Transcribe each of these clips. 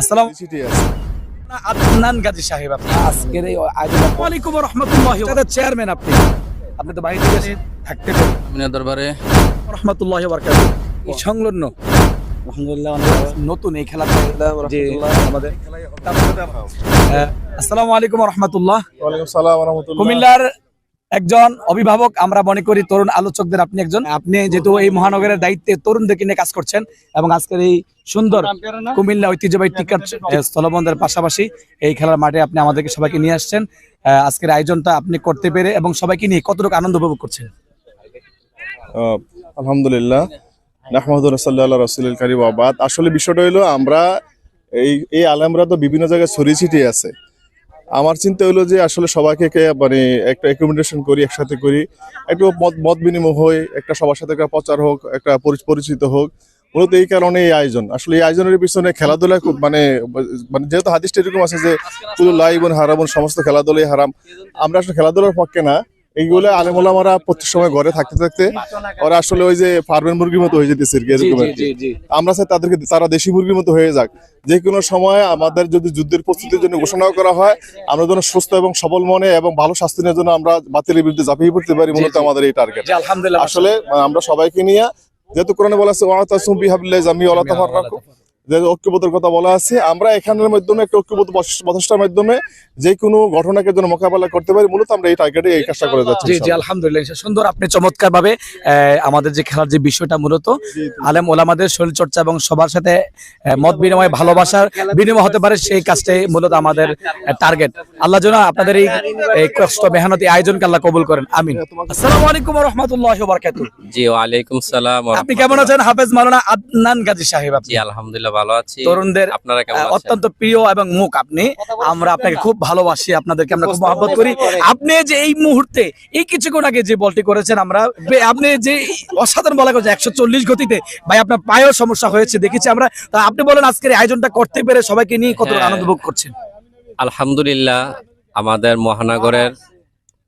আসসালাম আদনান গাজী সাহেব আপনি আজকের এই আয়োজন রহমতুল্লাহ চেয়ারম্যান আপনি। আপনি তো বাইরে থেকে থাকতে পারেন। দরবারে। রহমতুল্লাহ বরকাত সংলগ্ন আলহামদুলিল্লাহ নতুন এই খেলাতে আমাদের আসসালামু আলাইকুম রহমতুল্লাহ। কুমিল্লার একজন অভিভাবক আমরা মনে করি তরুণ আলোচকদের আপনি একজন। আপনি যেহেতু এই মহানগরের দায়িত্বে তরুণদেরকে নিয়ে কাজ করছেন এবং আজকের এই সুন্দর কুমিল্লা ঐতিহ্যবাহী টিকার স্থলবন্দরের পাশাপাশি এই খেলার মাঠে আপনি আমাদেরকে সবাইকে নিয়ে আসছেন। আহ, আজকের আয়োজনটা আপনি করতে পেরে এবং সবাইকে নিয়ে কতটুকু আনন্দ উপভোগ করছেন? আহ, আলহামদুলিল্লাহ। নাহমাদুর রাসাল্লাহ রাসুল কারিম আবাদ আসলে বিষয়টা হলো আমরা এই এই আলেমরা তো বিভিন্ন জায়গায় ছড়িয়ে ছিটিয়ে আছে। আমার চিন্তা হলো যে আসলে সবাইকে মানে একটা অ্যাকোমোডেশন করি, একসাথে করি, একটু মত মত বিনিময় হয় একটা সবার সাথে একটা প্রচার হোক, একটা পরিচিত হোক। মূলত এই কারণে এই আয়োজন। আসলে এই আয়োজনের পিছনে খেলাধুলা খুব মানে মানে যেহেতু হাদিসটা এরকম আছে যে পুরো লাইবন হারাবন সমস্ত খেলাধুলাই হারাম। আমরা আসলে খেলাধুলার পক্ষে না। এইগুলো আলেমুলামারা প্রত্যেক সময় ঘরে থাকতে থাকতে ওরা আসলে ওই যে ফার্মের মুরগির মতো হয়ে যেতেছে এরকম আমরা চাই তাদেরকে তারা দেশি মুরগির মতো হয়ে যাক। যে কোনো সময় আমাদের যদি যুদ্ধের প্রস্তুতির জন্য ঘোষণাও করা হয় আমরা যেন সুস্থ এবং সবল মনে এবং ভালো স্বাস্থ্য নেওয়ার জন্য আমরা বাতিলের বিরুদ্ধে ঝাঁপিয়ে পড়তে পারি মূলত আমাদের এই টার্গেট আসলে আমরা সবাইকে নিয়ে যেহেতু কোরআনে বলা আছে ওয়াতাসুম বিহাবিল্লাহি জামি ওয়ালা তাফাররাকু যে ঐক্যবোধের কথা বলা আছে আমরা এখানের মাধ্যমে একটা ঐক্যবোধ প্রচেষ্টার মাধ্যমে যে কোনো ঘটনাকে যেন মোকাবেলা করতে পারি মূলত আমরা এই টার্গেটে এই কাজটা করে যাচ্ছি জি জি আলহামদুলিল্লাহ সুন্দর আপনি চমৎকার ভাবে আমাদের যে খেলার যে বিষয়টা মূলত আলেম ওলামাদের শরীর চর্চা এবং সবার সাথে মত বিনিময় ভালোবাসার বিনিময় হতে পারে সেই কাজটাই মূলত আমাদের টার্গেট আল্লাহ যেন আপনাদের এই কষ্ট মেহনতি আয়োজনকে আল্লাহ কবুল করেন আমিন। আসসালামু আলাইকুম রহমতুল্লাহ বারকাতুহ জি ওয়ালাইকুম সালাম আপনি কেমন আছেন হাফেজ মাওলানা আদনান গাজী সাহেব আপনি? জি আলহামদুলিল্লাহ ভালো আছি। তরুণদের আপনারা কেমন আছেন? অত্যন্ত প্রিয় এবং মুখ আপনি। আমরা আপনাকে খুব ভালোবাসি আপনাদেরকে আমরা খুব মহব্বত করি। আপনি যে এই মুহূর্তে এই কিছুক্ষণ আগে যে বলটি করেছেন আমরা আপনি যে অসাধারণ বলা করেছেন একশো চল্লিশ গতিতে ভাই আপনার পায়েও সমস্যা হয়েছে দেখেছি আমরা। তা আপনি বলেন আজকের আয়োজনটা করতে পেরে সবাইকে নিয়ে কত হ্যাঁ। আনন্দ ভোগ করছেন? আলহামদুলিল্লাহ আমাদের মহানগরের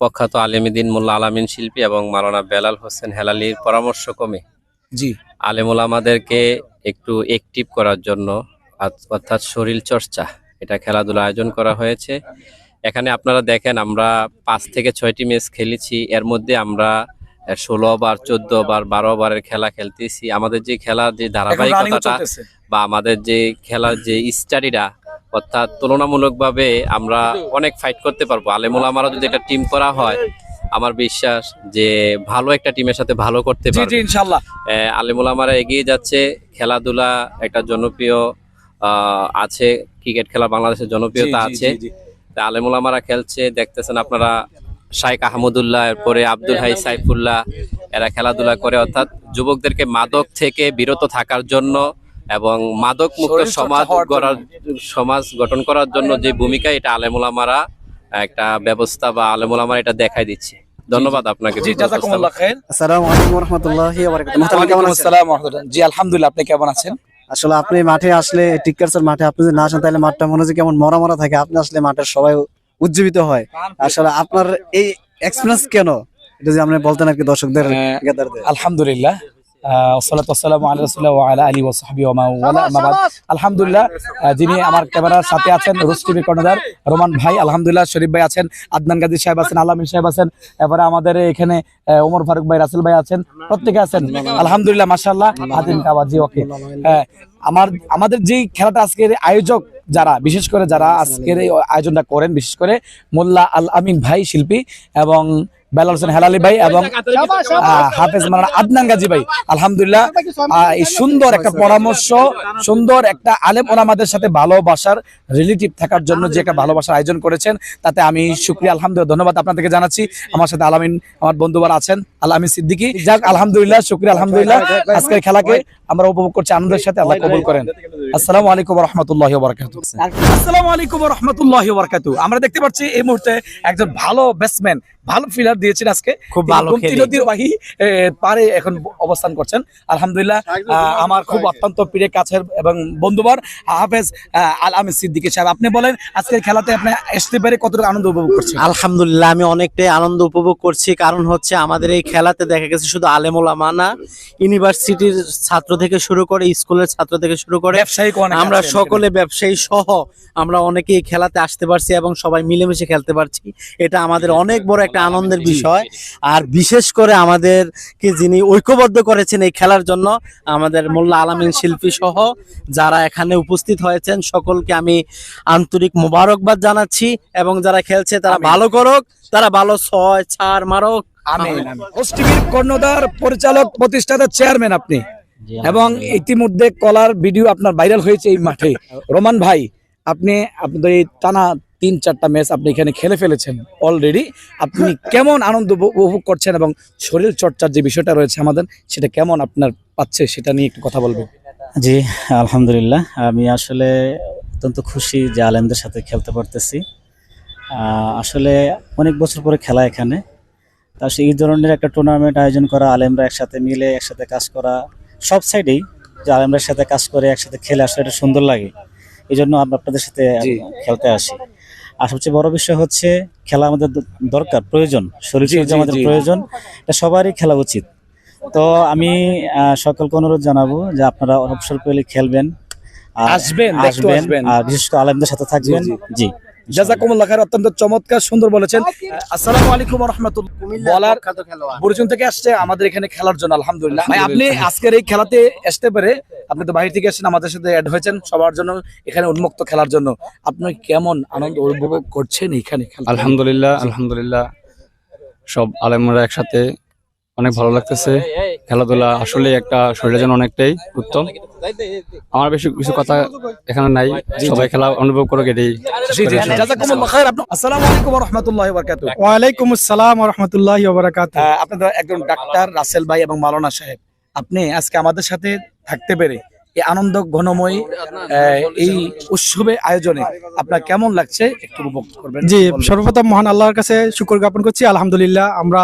প্রখ্যাত আলেমিদিন মোল্লা আলামিন শিল্পী এবং মালানা বেলাল হোসেন হেলালির পরামর্শ কমে জি। আলেমুল আমাদেরকে একটু অ্যাক্টিভ করার জন্য অর্থাৎ শরীর চর্চা এটা খেলাধুলা আয়োজন করা হয়েছে। এখানে আপনারা দেখেন আমরা পাঁচ থেকে ছয়টি ম্যাচ খেলেছি। এর মধ্যে আমরা ষোলো বার চোদ্দ বার বারো বারের খেলা খেলতেছি। আমাদের যে খেলা যে ধারাবাহিকতাটা বা আমাদের যে খেলার যে স্টাডিটা অর্থাৎ তুলনামূলকভাবে আমরা অনেক ফাইট করতে পারব। আলেমুল আমারা যদি একটা টিম করা হয় আমার বিশ্বাস যে ভালো একটা টিমের সাথে ভালো করতে পারবে। ইনশাল্লাহ। আলেমুল আমারা এগিয়ে যাচ্ছে। খেলাধুলা একটা জনপ্রিয় আছে। ক্রিকেট খেলা বাংলাদেশের জনপ্রিয়তা আছে। আলেমুল আমারা খেলছে। দেখতেছেন আপনারা শাইখ আহমদুল্লাহ এরপরে আব্দুল হাই সাইফুল্লাহ এরা খেলাধুলা করে। অর্থাৎ যুবকদেরকে মাদক থেকে বিরত থাকার জন্য এবং মাদক মুক্ত সমাজ গড়ার সমাজ গঠন করার জন্য যে ভূমিকা এটা আলেমুল আমারা একটা ব্যবস্থা বা আলেমুল আমারা এটা দেখাই দিচ্ছে। ধন্যবাদ আপনাকে। জি জাজাকুমুল্লাহ খাইর। আসসালামু আলাইকুম রহমতুল্লাহি ওয়া বারাকাতুহু কেমন আসসালাম ওয়া রাহমাতুল্লাহ। জি আলহামদুলিল্লাহ আপনি কেমন আছেন? আসলে আপনি মাঠে আসলে টিকার্সের মাঠে আপনি যদি না আসেন তাহলে মাঠটা মনে হচ্ছে কেমন মরা মরা থাকে। আপনি আসলে মাঠের সবাই উজ্জীবিত হয়। আসলে আপনার এই এক্সপিরিয়েন্স কেন? এটা যে আপনি বলতেন আর কি দর্শকদের হ্যাঁ, আলহামদুলিল্লাহ। আহ, ওয়াসসালাতু ওয়াসসালামু আলা রাসূলিল্লাহ ওয়া আলা আলিহি ওয়া সাহবিহি ওয়া ওয়ালা আম্মা বাদ। আলহামদুলিল্লাহ যিনি আমার ক্যামেরার সাথে আছেন রুশ কর্ণধার রোমান ভাই। আলহামদুলিল্লাহ শরীফ ভাই আছেন আদনান গাজী সাহেব আছেন আলামিন সাহেব আছেন এবারে আমাদের এখানে ওমর ফারুক ভাই রাসেল ভাই আছেন প্রত্যেকে আছেন। আলহামদুলিল্লাহ হাতিম ওকে। আমার আমাদের যেই খেলাটা আজকের আয়োজক যারা বিশেষ করে যারা আজকের এই আয়োজনটা করেন বিশেষ করে মোল্লা আল আমিন ভাই শিল্পী এবং বেলাল হোসেন হেলালি ভাই এবং হাফেজ মারানা আদনান গাজী ভাই আলহামদুলিল্লাহ এই সুন্দর একটা পরামর্শ সুন্দর একটা আলেম ওলামাদের সাথে ভালোবাসার রিলেটিভ থাকার জন্য যে একটা ভালোবাসার আয়োজন করেছেন তাতে আমি শুক্রিয়া আলহামদুলিল্লাহ ধন্যবাদ আপনাদেরকে জানাচ্ছি। আমার সাথে আলামিন আমার বন্ধুবার আছেন আলামিন সিদ্দিকী। যাক আলহামদুলিল্লাহ শুক্রিয়া আলহামদুলিল্লাহ। আজকের খেলাকে আমরা উপভোগ করছি আনন্দের সাথে আল্লাহ কবুল করেন। আসসালামু আলাইকুম রহমতুল্লাহ বরকাত আসসালামু আলাইকুম রহমতুল্লাহ বরকাত আমরা দেখতে পাচ্ছি এই মুহূর্তে একজন ভালো ব্যাটসম্যান ভালো ফিলার দিয়েছেন আজকে। খুব ভালো নদীর বাহি পারে এখন অবস্থান করছেন। আলহামদুলিল্লাহ আমার খুব অত্যন্ত প্রিয় কাছের এবং বন্ধুবার হাফেজ আল আমিন সিদ্দিকী সাহেব। আপনি বলেন আজকের খেলাতে আপনি আসতে পেরে কতটুকু আনন্দ উপভোগ করছেন? আলহামদুলিল্লাহ আমি অনেকটাই আনন্দ উপভোগ করছি। কারণ হচ্ছে আমাদের এই খেলাতে দেখা গেছে শুধু আলেমুলামা না ইউনিভার্সিটির ছাত্র থেকে শুরু করে স্কুলের ছাত্র থেকে শুরু করে ব্যবসায়ী ব্যবসায়িক অনেক আমরা সকলে ব্যবসায়ী সহ আমরা অনেকেই খেলাতে আসতে পারছি এবং সবাই মিলেমিশে খেলতে পারছি। এটা আমাদের অনেক বড় একটা আনন্দের বিষয়। আর বিশেষ করে আমাদেরকে যিনি ঐক্যবদ্ধ করেছেন এই খেলার জন্য আমাদের মোল্লা আলামিন শিল্পী সহ যারা এখানে উপস্থিত হয়েছেন সকলকে আমি আন্তরিক মোবারকবাদ জানাচ্ছি এবং যারা খেলছে তারা ভালো করুক তারা ভালো ছয় ছাড় মারক। কর্ণধার পরিচালক প্রতিষ্ঠাতা চেয়ারম্যান আপনি। এবং ইতিমধ্যে কলার ভিডিও আপনার ভাইরাল হয়েছে এই মাঠে। রোমান ভাই আপনি আপনাদের এই টানা তিন চারটা ম্যাচ আপনি এখানে খেলে ফেলেছেন অলরেডি আপনি কেমন আনন্দ উপভোগ করছেন এবং শরীর চর্চার যে বিষয়টা রয়েছে আমাদের সেটা কেমন আপনার পাচ্ছে সেটা নিয়ে একটু কথা বলবেন। জি আলহামদুলিল্লাহ। আমি আসলে অত্যন্ত খুশি যে আলেমদের সাথে খেলতে পারতেছি। আসলে অনেক বছর পরে খেলা এখানে। তা সে এই ধরনের একটা টুর্নামেন্ট আয়োজন করা আলেমরা একসাথে মিলে একসাথে কাজ করা সব সাইডেই যে আলেমরা সাথে কাজ করে একসাথে খেলে আসলে এটা সুন্দর লাগে। এই জন্য আমরা আপনাদের সাথে খেলতে আসি। আর সবচেয়ে বড় বিষয় হচ্ছে খেলা আমাদের দরকার প্রয়োজন। শরীর আমাদের প্রয়োজন। এটা সবারই খেলা উচিত। তো আমি সকলকে অনুরোধ জানাব যে আপনারা অবসর পেলে খেলবেন। আসবেন, আসবেন। আর বিশেষ করে আলেমদের সাথে থাকবেন। জি। জাজাকুমুল্লাহ খায়ের অত্যন্ত চমৎকার সুন্দর বলেছেন। আসসালামু আলাইকুম রহমতুল্লাহ। বলার পরিচয় থেকে আসছে আমাদের এখানে খেলার জন্য আলহামদুলিল্লাহ। ভাই আপনি আজকের এই খেলাতে আসতে পারে আপনি তো বাইরে থেকে এসেছেন আমাদের সাথে অ্যাড হয়েছেন সবার জন্য এখানে উন্মুক্ত খেলার জন্য। আপনি কেমন আনন্দ উপভোগ করছেন এখানে আলহামদুলিল্লাহ আলহামদুলিল্লাহ। সব আলেমরা একসাথে অনেক ভালো লাগতেছে খেলাধুলা আসলে একটা শরীরের জন্য অনেকটাই উত্তম আমার বেশি কিছু কথা এখানে নাই সবাই খেলা অনুভব করে এটাই আসসালামু আলাইকুম রহমতুল্লাহ ওয়ালাইকুম আসসালাম রহমতুল্লাহ বারাকাত আপনাদের একজন ডাক্তার রাসেল ভাই এবং মালানা সাহেব আপনি আজকে আমাদের সাথে থাকতে পেরে এই আনন্দ ঘনময় আহ, এই উৎসবে আয়োজনে আপনার কেমন লাগছে একটু উপভোগ করবেন জি সর্বপ্রথম মহান আল্লাহর কাছে শুকর জ্ঞাপন করছি আলহামদুলিল্লাহ আমরা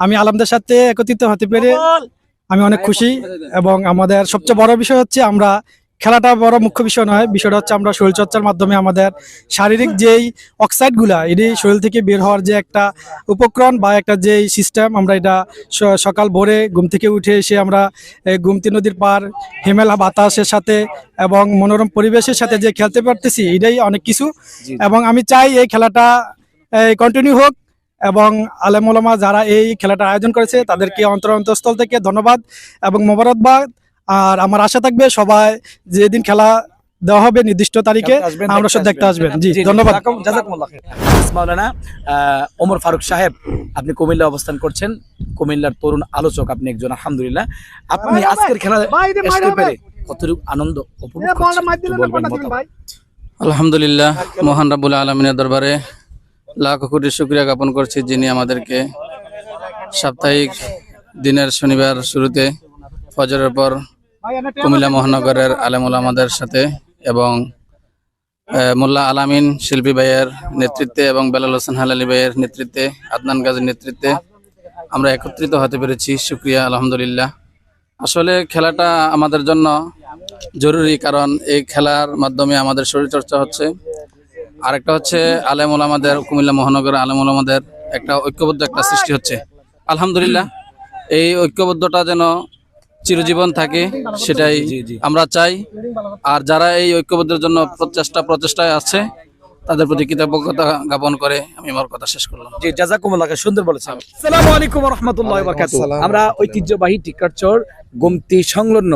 আমি আলমদের সাথে একত্রিত হতে পেরে আমি অনেক খুশি এবং আমাদের সবচেয়ে বড় বিষয় হচ্ছে আমরা খেলাটা বড় মুখ্য বিষয় নয় বিষয়টা হচ্ছে আমরা শরীরচর্চার মাধ্যমে আমাদের শারীরিক যেই অক্সাইডগুলা এটি শরীর থেকে বের হওয়ার যে একটা উপকরণ বা একটা যেই সিস্টেম আমরা এটা সকাল ভোরে ঘুম থেকে উঠে এসে আমরা এই গুমতি নদীর পার হিমেলা বাতাসের সাথে এবং মনোরম পরিবেশের সাথে যে খেলতে পারতেছি এটাই অনেক কিছু। এবং আমি চাই এই খেলাটা কন্টিনিউ হোক। এবং আলেমোলামা যারা এই খেলাটা আয়োজন করেছে তাদেরকে অন্তর অন্তঃস্থল থেকে ধন্যবাদ এবং মোবারকবাদ। আর আমার আশা থাকবে সবাই যেদিন খেলা দেওয়া হবে নির্দিষ্ট তারিখে আমরা সব দেখতে আসবেন। জি ধন্যবাদ। মাওলানা ওমর ফারুক সাহেব আপনি কুমিল্লা অবস্থান করছেন। কুমিল্লার তরুণ আলোচক আপনি একজন আলহামদুলিল্লাহ। আপনি আজকের খেলা আসতে পেরে কতটুকু আনন্দ উপভোগ করছেন। আলহামদুলিল্লাহ মোহান রাবুল আলমিনের দরবারে লাখ কোটি শুক্রিয়া জ্ঞাপন করছি যিনি আমাদেরকে সাপ্তাহিক দিনের শনিবার শুরুতে ফজরের পর কুমিল্লা মহানগরের আলেমুল আমাদের সাথে এবং মোল্লা আলামিন শিল্পী ভাইয়ের নেতৃত্বে এবং বেলাল হোসেন হালালি ভাইয়ের নেতৃত্বে, আদনান গাজীর নেতৃত্বে আমরা একত্রিত হতে পেরেছি। শুক্রিয়া, আলহামদুলিল্লাহ। আসলে খেলাটা আমাদের জন্য জরুরি, কারণ এই খেলার মাধ্যমে আমাদের শরীরচর্চা হচ্ছে। আরেকটা হচ্ছে আলেমুল আমাদের কুমিল্লা মহানগরের আলেমুল আমাদের একটা ঐক্যবদ্ধ একটা সৃষ্টি হচ্ছে। আলহামদুলিল্লাহ এই ঐক্যবদ্ধটা যেন চিরজীবন থাকে সেটাই জি, জি। আমরা চাই। আর যারা এই ঐক্যবদ্ধের জন্য প্রচেষ্টা প্রচেষ্টায় আছে তাদের প্রতি কৃতজ্ঞতা জ্ঞাপন করে আমি আমার কথা শেষ করলাম। জি জাজাকুমুল্লাহ খায়ের, সুন্দর বলেছেন। আসসালামু আলাইকুম রহমতুল্লাহ বারাকাতুহু। আমরা ঐতিহ্যবাহী টিকারচর গোমতি সংলগ্ন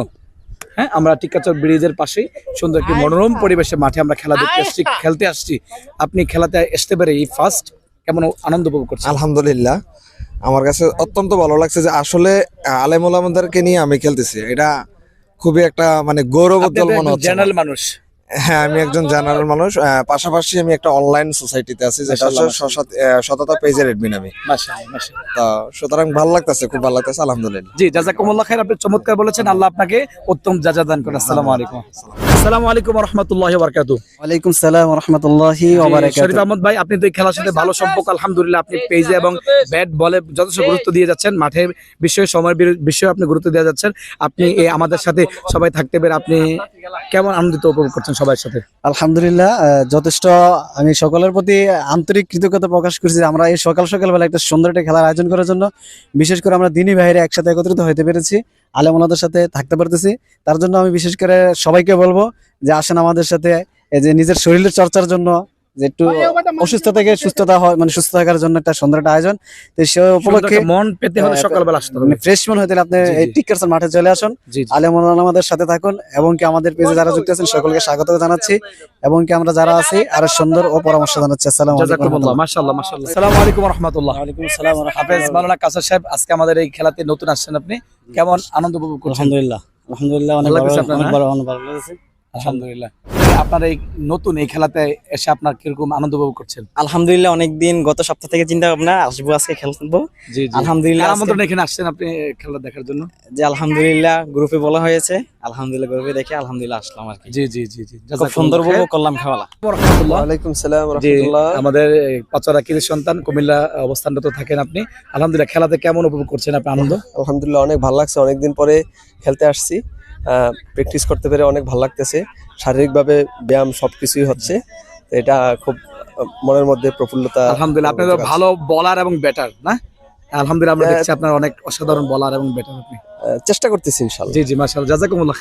হ্যাঁ আমরা টিকাচর ব্রিজের পাশে সুন্দর একটি মনোরম পরিবেশে মাঠে আমরা খেলা দেখতে আসছি খেলতে আসছি। আপনি খেলাতে আসতে পারে এই ফার্স্ট কেমন আনন্দ উপভোগ করছেন? আলহামদুলিল্লাহ। আমার কাছে অত্যন্ত ভালো লাগছে যে আসলে আলেমুল আমাদেরকে নিয়ে আমি খেলতেছি। এটা খুবই একটা মানে গৌরবোজ্জ্বল মনে হচ্ছে জেনারেল মানুষ। হ্যাঁ আমি একজন জেনারেল মানুষ। আহ, পাশাপাশি আমি একটা অনলাইন সোসাইটিতে আছি যেটা সততা পেজের এডমিন আমি। তো সুতরাং ভালো লাগতেছে খুব ভালো লাগতেছে আলহামদুলিল্লাহ। জি জাজাকুমুল্লাহ খাইর আপনি চমৎকার বলেছেন। আল্লাহ আপনাকে উত্তম জাজা দান করেন। আসসালামু আলাইকুম। আসসালামু আলাইকুম রহমতুল্লাহ ওয়ালাইকুম সালাম রহমতুল্লাহি শরীফ আহমদ ভাই আপনি তো এই খেলার সাথে ভালো সম্পর্ক আলহামদুলিল্লাহ আপনি পেজে এবং ব্যাট বলে যথেষ্ট গুরুত্ব দিয়ে যাচ্ছেন। মাঠে বিষয়ে সময়ের বিষয়ে আপনি গুরুত্ব দিয়ে যাচ্ছেন। আপনি আমাদের সাথে সবাই থাকতে পেরে আপনি কেমন আনন্দিত উপভোগ করছেন সবার সাথে? আলহামদুলিল্লাহ যথেষ্ট আমি সকলের প্রতি আন্তরিক কৃতজ্ঞতা প্রকাশ করছি যে আমরা এই সকাল সকাল বেলা একটা সুন্দর একটা খেলার আয়োজন করার জন্য। বিশেষ করে আমরা দিনী বাইরে একসাথে একত্রিত হতে পেরেছি। আলেমুলাদের সাথে থাকতে পারতেছি। তার জন্য আমি বিশেষ করে সবাইকে বলব যে আসেন আমাদের সাথে যে নিজের শরীরের চর্চার জন্য যে একটু অসুস্থ থেকে সুস্থতা হয় মানে সুস্থ থাকার জন্য একটা সুন্দর একটা আয়োজন। তো সে উপলক্ষে মন পেতে হলে সকালবেলা আসতে হবে। ফ্রেশ হতে আপনি এই জি। মাঠে চলে আসুন। জি জি। আলেম আমাদের সাথে থাকুন এবং কি আমাদের পেজে যারা যুক্ত আছেন সকলকে স্বাগত জানাচ্ছি এবং কি আমরা যারা আছি আরও সুন্দর ও পরামর্শ জানাচ্ছি। আসসালামু আলাইকুম মাশাআল্লাহ মাশাআল্লাহ। আসসালামু আলাইকুম ওয়া রাহমাতুল্লাহ ওয়ালাইকুম আসসালাম হাফেজ মাওলানা কাসার সাহেব আজকে আমাদের এই খেলাতে নতুন আসছেন আপনি। কেমন আনন্দ উপভোগ করছেন? আলহামদুলিল্লাহ। আলহামদুলিল্লাহ অনেক ভালো অনেক? ভালো লেগেছে। আলহামদুলিল্লাহ। আপনার এই নতুন এই খেলাতে এসে আপনার কীরকম আনন্দ উপভোগ করছেন? আলহামদুলিল্লাহ অনেকদিন গত সপ্তাহ থেকে চিন্তা ভাবনা আসব আজকে খেলব। জি আলহামদুলিল্লাহ আজকে- এখানে আসছেন আপনি খেলা দেখার জন্য? যে আলহামদুলিল্লাহ গ্রুপে বলা হয়েছে। আলহামদুলিল্লাহ গ্রুপে দেখে আলহামদুলিল্লাহ আসলাম আর কি। জি জি জি জি। খুব সুন্দর উপভোগ করলাম খেলা রাহমাতুল্লাহ ওয়ালাইকুম সালাম জি আমাদের পাচরা কিরের সন্তান কুমিল্লা অবস্থানরত থাকেন আপনি। আলহামদুলিল্লাহ খেলাতে কেমন উপভোগ করছেন আপনি আনন্দ? আলহামদুলিল্লাহ অনেক ভালো লাগছে। অনেকদিন পরে খেলতে আসছি। প্র্যাকটিস করতে পেরে অনেক ভালো লাগতেছে। শারীরিকভাবে ব্যায়াম সবকিছুই হচ্ছে। এটা খুব মনের মধ্যে প্রফুল্লতা আলহামদুলিল্লাহ আপনি তো ভালো বলার এবং ব্যাটার না? আলহামদুলিল্লাহ আমরা হ্যাঁ। দেখছি আপনার অনেক অসাধারণ বলার এবং ব্যাটার আপনি। চেষ্টা করতেছি ইনশাল্লাহ জি জি মাশাআল্লাহ জাযাকুমুল্লাহ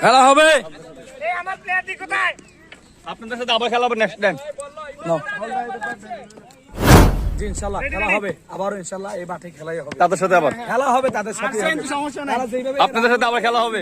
খেলা হবে জি ইনশাআল্লাহ খেলা হবে। আবারও ইনশাআল্লাহ এই মাঠে খেলাই হবে। তাদের সাথে আবার। খেলা হবে তাদের সাথে। হবে। আপনাদের সাথে আবার খেলা হবে।